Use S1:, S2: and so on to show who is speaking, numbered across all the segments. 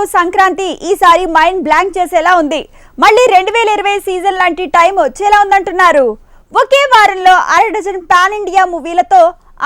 S1: Two Sankranti ఈసారి mind blank చేసేలా ఉంది. మళ్ళీ రెండు వేల ఇరవై సీజన్ లాంటి టైం వచ్చేలా ఉందంటున్నారు. ఒకే వారంలో అర డజన్ పాన్ ఇండియా మూవీలతో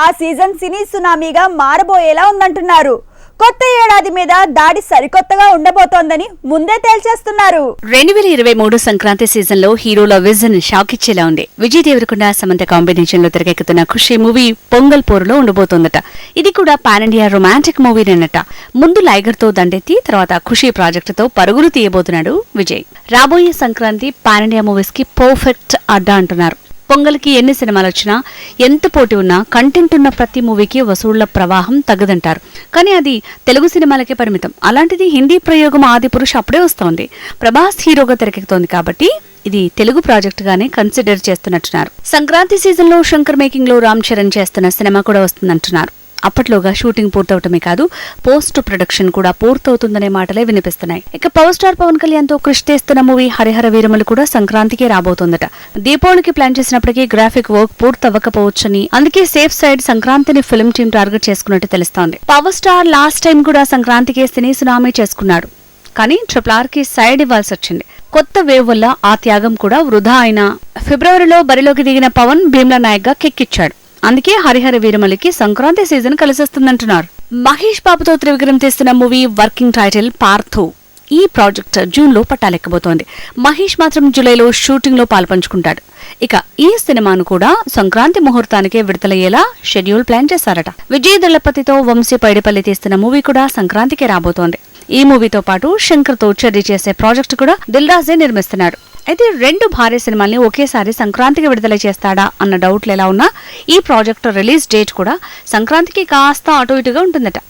S1: ఆ సీజన్ సినీ సునామీగా మారబోయేలా ఉందంటున్నారు. కొత్త ఏడాది మీద దాడి సరికొత్తగా ఉండబోతోందని ముందే తేల్చేస్తున్నారు.
S2: రెండు వేల ఇరవై మూడు సంక్రాంతి సీజన్లో హీరోల విజన్ షాక్ ఇచ్చేలా ఉంది. విజయ్ దేవరకొండ సమంత కాంబినేషన్లో తెరకెక్కుతున్న ఖుషి మూవీ పొంగల్ పోరులో ఉండబోతోందట. ఇది కూడా పాన్ ఇండియా రొమాంటిక్ మూవీనేనట ముందు లైగర్తో దండెత్తి తర్వాత ఖుషి ప్రాజెక్టుతో పరుగులు తీయబోతున్నాడు విజయ్. రాబోయే సంక్రాంతి పాన్ ఇండియా మూవీస్కి పర్ఫెక్ట్ అడ్డా అంటున్నారు. పొంగల్కి ఎన్ని సినిమాలు వచ్చినా ఎంత పోటీ ఉన్నా కంటెంట్ ఉన్న ప్రతి మూవీకి వసూళ్ళ ప్రవాహం తగ్గదంటారు. కానీ అది తెలుగు సినిమాలకే పరిమితం. అలాంటిది హిందీ ప్రయోగం ఆది పురుష్ అప్పుడే వస్తోంది. ప్రభాస్ హీరోగా తెరకెక్కుతోంది కాబట్టి ఇది తెలుగు ప్రాజెక్ట్ గానే కన్సిడర్ చేస్తున్నట్టున్నారు. సంక్రాంతి సీజన్లో శంకర్ మేకింగ్లో రామ్ చరణ్ చేస్తున్న సినిమా కూడా వస్తుందంటున్నారు. అప్పట్లోగా షూటింగ్ పూర్తవటమే కాదు పోస్ట్ ప్రొడక్షన్ కూడా పూర్తవుతుందనే మాటలే వినిపిస్తున్నాయి. ఇక పవర్ స్టార్ పవన్ కళ్యాణ్తో కృషి చేస్తున్న మూవీ హరిహర వీరములు కూడా సంక్రాంతికే రాబోతోందట. దీపావళికి ప్లాన్ చేసినప్పటికీ గ్రాఫిక్ వర్క్ పూర్తవ్వకపోవచ్చని అందుకే సేఫ్ సైడ్ సంక్రాంతిని ఫిల్మ్ టీం టార్గెట్ చేసుకున్నట్టు తెలుస్తోంది. పవర్ స్టార్ లాస్ట్ టైం కూడా సంక్రాంతికే సినీ సునామీ చేసుకున్నాడు. కానీ ట్రిపుల్ ఆర్కి సైడ్ ఇవ్వాల్సి వచ్చింది. కొత్త వేవ్ వల్ల ఆ త్యాగం కూడా వృధా అయినా ఫిబ్రవరిలో బరిలోకి దిగిన పవన్ భీమ్లా నాయక్గా కిక్కిచ్చాడు. అందుకే హరిహర వీరమలికి సంక్రాంతి సీజన్ కలిసొస్తుందంటున్నారు. మహేష్ బాబుతో త్రివిక్రమ్ తీస్తున్న మూవీ వర్కింగ్ టైటిల్ పార్థు. ఈ ప్రాజెక్ట్ జూన్లో పట్టాలెక్కబోతోంది. మహేష్ మాత్రం జూలైలో షూటింగ్లో పాల్పంచుకుంటాడు. ఇక ఈ సినిమాను కూడా సంక్రాంతి ముహూర్తానికే విడుదలయ్యేలా షెడ్యూల్ ప్లాన్ చేశారట. విజయ్ దళపతితో వంశీ పైడిపల్లి తీస్తున్న మూవీ కూడా సంక్రాంతికే రాబోతోంది. ఈ మూవీతో పాటు శంకర్తో చేసే ప్రాజెక్టు కూడా దిల్ రాజే నిర్మిస్తున్నాడు. అయితే రెండు భారీ సినిమాల్ని ఒకేసారి సంక్రాంతికి విడుదల చేస్తాడా అన్న డౌట్లు ఎలా ఉన్నా ఈ ప్రాజెక్ట్ రిలీజ్ డేట్ కూడా సంక్రాంతికి కాస్త అటు ఇటుగా ఉంటుందట.